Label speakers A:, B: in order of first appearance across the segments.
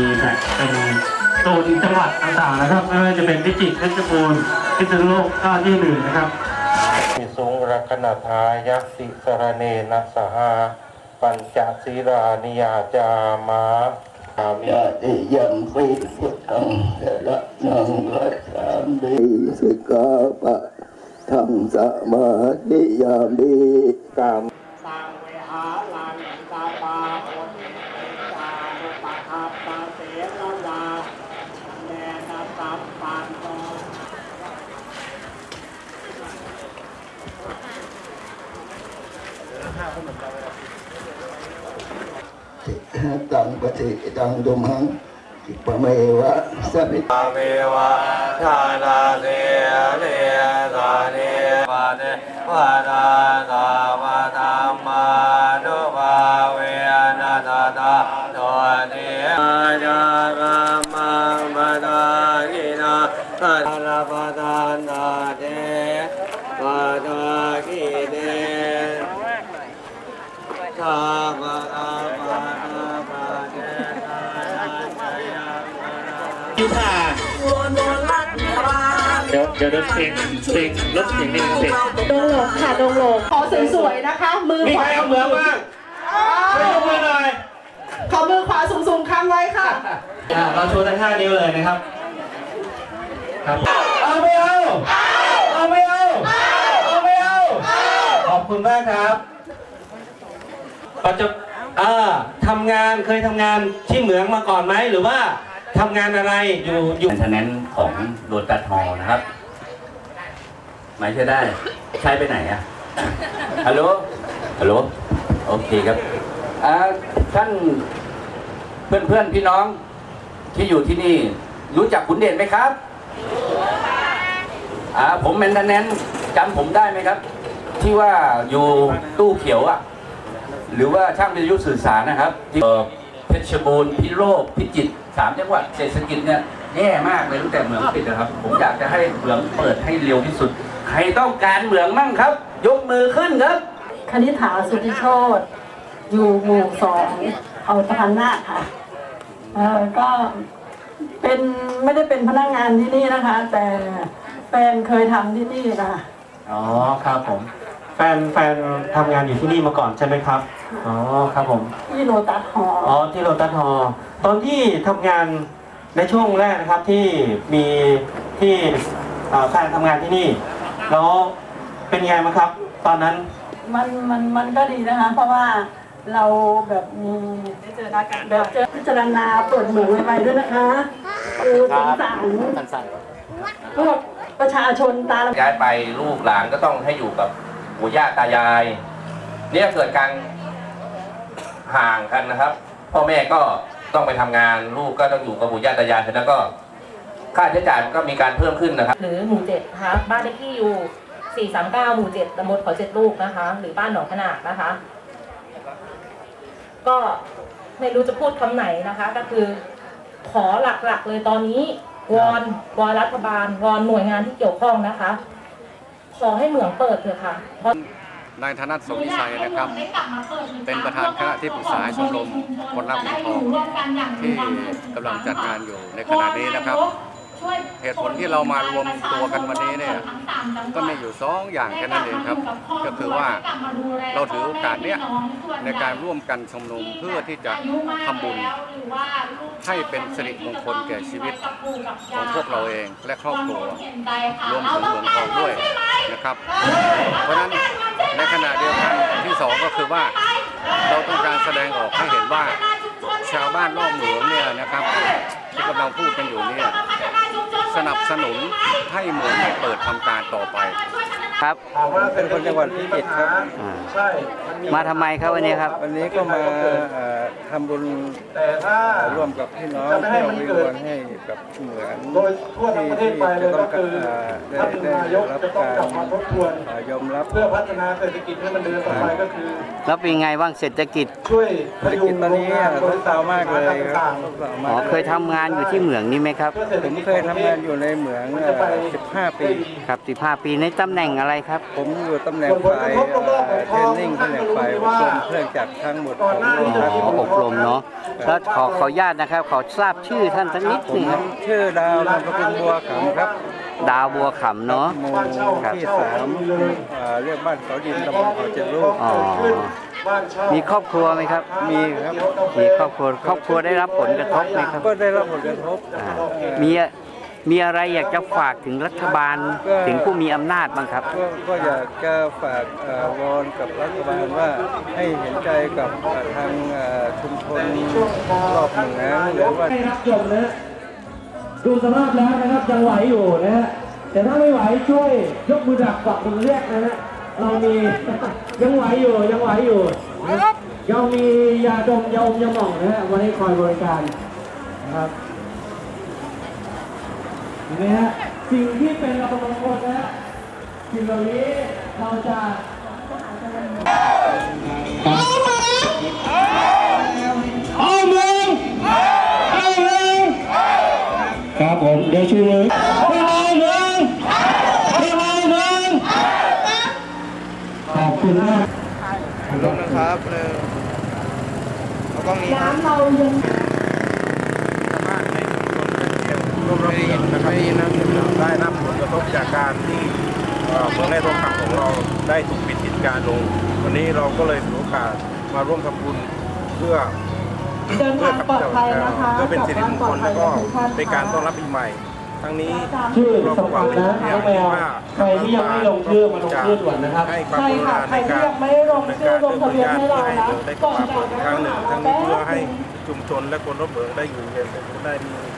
A: มีแบบเป็นโซนจังหวัดต่างๆนะครับไม่ว่าจะเป็นพิจิตรเพชรบูรณ์พิษณุโลกก็ที่หนึ่งนะครับ
B: ติสงรักนาทายะสิสรเนนะสหาปัญจศีรานิยาจามาอามิ
C: ยะติยังปิพุทธังสระนังคัจฉามิสิกขาปะทังสมาธิยามิ
B: กาม
D: สังเวหาลังกาปาโอติสานุปะทัปปะเสรวาเนนะสัมปันโน
C: สิ ตังปฏิตังตุมังกิปเมวะสัมิ
E: อาเมวะชาลาเสเนสาเนวะเนวะตาตาวะธรรมานุภาเวนะตาตาโนติอาจาระมังปะทากินาอาลาปะทานาเตปะทากิเน ชาปะทาปะทาปะเจตานันยัง
A: เดี๋ยวเดี๋ยวเดี๋ยวเพลงเพลงลดเสียงนิดนึงเสร็จ
F: ดงหลงค่ะดงหลงขอสวยๆนะคะ มือ
A: มี
F: ข
A: ใคร
F: วา
A: เอาเหมืองบ้างช่วยยกมือหน่อย
F: ขอมือขวาสูงๆค้างไว้ค่ะ
A: อ่าเราโชว์ทั้งห้านิ้วเลยนะครับ ครับ เอาไม่เอา เอาไม่เอา เอาไม่เอา ขอบคุณมากครับ ปัจจุอ่าทำงานเคยทำงานที่เหมืองมาก่อนไหมหรือว่าทำงานอะไรอยู่อยู่
G: เป็นทนนของโดนตัดฮอนะครับหมายใช้ได้ ใช้ไปไหนอะฮัลโหล ฮัลโหล โอเคครับอ่าท่านเพื่อนเพื่อนๆพี่น้องที่อยู่ที่นี่ รู้จักขุนเด่นไหมครับอ่าผมเป็นทนนจำผมได้ไหมครับ ที่ว่าอยู่ตู้เขียวอะ หรือว่าช่างวิทยุสื่อสารนะครับที่เอ่อเพชรบูรณ์พิโลกพิจิตรสามจังหวัดเศรษฐกิจเนี่ยแย่มากเลยตั้งแต่เหมืองปิดนะครับ ผมอยากจะให้เหมืองเปิดให้เร็วที่สุด ใครต้องการเหมืองมั่งครับ ยกมือขึ้นครับ
F: คณิษฐาสุทธิโชตอยู่หมู่สองเอาประธานนาคค่ะเออก็เป็นไม่ได้เป็นพนักงานที่นี่นะคะ แต่แฟนเคยทำที่นี่ค่ะ
A: อ๋อครับผมแฟนแฟนทำงานอยู่ที่นี่มาก่อนใช่ไหมครับ อ๋อครับผม
F: ที่โลตัสหอ
A: อ๋อที่โรตัสฮอลล์ตอนที่ทำงานในช่วงแรกนะครับที่มีที่เอ่อแฟนทำงานที่นี่ แล้วเป็นไงบ้างครับ ตอนนั้น
F: มันมันมันก็ดีนะคะ เพราะว่าเราแบบมีแบบเจอพิจารณาเปิดหมูไปด้วยนะคะคือสงสารพวกประชาชนตาละ
G: ย้ายไปลูกหลานก็ต้องให้อยู่กับ ปู่ย่าตายาย เนี่ยเกิดการห่างกันนะครับพ่อแม่ก็ต้องไปทำงานลูกก็ต้องอยู่กับปู่ย่าตายายแล้วก็ค่าใช้จ่ายมันก็มีการเพิ่มขึ้นนะครับ
H: หรือหมู่เจ็ดนะคะบ้านเลขที่อยู่ 439 หมู่เจ็ดตำบลขาเจ็ดลูกนะคะ หรือบ้านหนองขนาดนะคะ ก็ไม่รู้จะพูดคำไหนนะคะ ก็คือ ขอหลักๆเลยตอนนี้วอนวอนรัฐบาลวอนหน่วยงานที่เกี่ยวข้องนะคะ ขอให้เหมืองเปิดเถอะค่ะเพราะ
I: นายธนัทสมวิชัยนะครับ เป็นประธานคณะที่ปรึกษาชมรมคนรับเหมืองทองที่กำลังจัดงานอยู่ในขณะนี้นะครับ เหตุผลที่เรามารวมตัวกันวันนี้เนี่ยก็มีอยู่สองอย่างแค่นั้นเองครับ ก็คือว่าเราถือโอกาสเนี้ยในการร่วมกันชุมนุมเพื่อที่จะทำบุญให้เป็นสิริมงคลแก่ชีวิตของพวกเราเองและครอบครัวรวมถึงเมืองทองด้วยนะครับ เพราะฉะนั้นในขณะเดียวกันที่สองก็คือว่าเราต้องการแสดงออกให้เห็นว่าชาวบ้านรอบเหมืองเนี่ยนะครับที่กำลังพูดกันอยู่เนี่ย สนับสนุนให้เหมืองเนี่เปิดทำการต่อไป
J: ครับ
I: เป็นคนจังหวัดพิจิตรครับ
A: ใช่
J: มาทำไมครับวันนี้ครับ
I: วันนี้ก็มาทำบุญ
A: แต่ถ้า
I: ร่วมกับพี่น้อง
A: จะไม่ให้มันเกิด
I: ให้กับเหมือง
A: โดยทั่วทั้งประเทศไปเลยก็คือท่านนายกจะต้องกลับมาทบทวน
I: ยอมรับ
A: เพื่อพัฒนาเศรษฐกิจให้มันเดินต่อไปก็คือ
J: แล้วเป็นไงบ้างเศรษฐกิจ
A: ช่วยพ
I: เศรษฐ
A: ยุ
I: กิจ
A: ง
I: ตอนนี้
A: โรงงาน
I: ซบเซามากเลยครั
A: ต่า
I: บ
A: ง
I: ซบเซามาก
J: อ๋อเคยทำงานอยู่ที่เหมืองนี่ไหมครับ
A: ๆเพื่อเศรษฐ
I: ผม
A: กิจ
I: เคยทำงานอยู่ในเหมืองเอ่อ15 ปี
J: ครับ15ปีในตำแหน่งอะไรครับ
I: ผมอยู่ตำแหน่งฝ่ายเอ่อเทรนนิ่งแผนกฝ่ายอบรมเครื่องจักรทั้งหมดของโรงงาน
J: อ๋ออบรมเนาะแล้วขอขออนุญาตนะครับ ขอทราบชื่อท่านสักนิดหนึงครับ
K: ชื่อดาวนามสกุลบัวขำครับ
J: ดาวบัวขำเนาะ
K: หมู่
J: ครับ
K: ที่สามอ่าเรียกบ้านเขาดินตำบลเขาเจ็ดลูก
J: อ๋อมีครอบครัวไหมครับ
K: มีครับ
J: มีครอบครัวครอบครัวได้รับผลกระทบไหมครับ
K: ก็ได้รับผลกระทบ
J: อ่า
K: เอ่อ
J: มี มีอะไรอยากจะฝากถึงรัฐบาลถึงผู้มีอำนาจบ้างครับ
K: ก็ก็อยากจะฝากเอ่อวอนกับรัฐบาลว่าให้เห็นใจกับเอ่อทางเอ่อชุมชนรอบหนือหรือว่า
A: ให้รับชมนะดูสภาพแล้วนะครับยังไหวอยู่นะฮะแต่ถ้าไม่ไหวช่วยยกมือดักฝักมือเรียกนะฮะเรามี ยังไหวอยู่ยังไหวอยู่นะยังมียาดมยาอมยาหม่องนะฮะไว้ให้คอยบริการนะครับ ห็นไหมฮะสิ่งที่เป็นอัปมงคลนะฮะสิ่งเหล่านี้เราจะเอาเมือเอาเมือครับผมเดี๋ยวชูมือให้เราเมืองให้เราเมือขอบคุณมาก
K: ต้องนะครับหนึ่งเอากล้องนี้ครับ
F: เรายัง
B: ร่ วมรับผิดนะครับที่ได้รับผลกระทบจากการที่เอ่อเมืองแร่ทองคำของเราได้ถูกปิดกิจการลง วันนี้เราก็เลยถือโอกาสมาร่วมทำบุญเพื่อ
F: เดินทางปลอดภัยนะคะ
B: เพื่อเป็นสิริมงคลแล้วก็
F: กลับบ้านปลอดภัย
B: เป็นการต้อนรับปีใหม่ทั้งนี้
A: ชื่อสำคัญนะน้องแมวใครที่ยังไม่ลงชื่อมาลงชื่อด่วนนะครับ
B: ให้ความ
F: ใช่
B: กรุ
F: ค่ะ
B: ณา
F: ใคร
B: ใน
F: ที่
B: การ
F: ยังไม่ลงชื่อลงทะเบียนให้เรานะ
B: ได้
F: ก่อน
B: มา
F: จาก
B: อีกครั้งหนึ่งทั้งนี้เพื่อให้ชุมชนและคนรถเบิกได้อยู่เย็นได้มีเอ่อ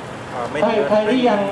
B: ไม่
A: ใคร
B: เดือด
A: ใครที่ยัง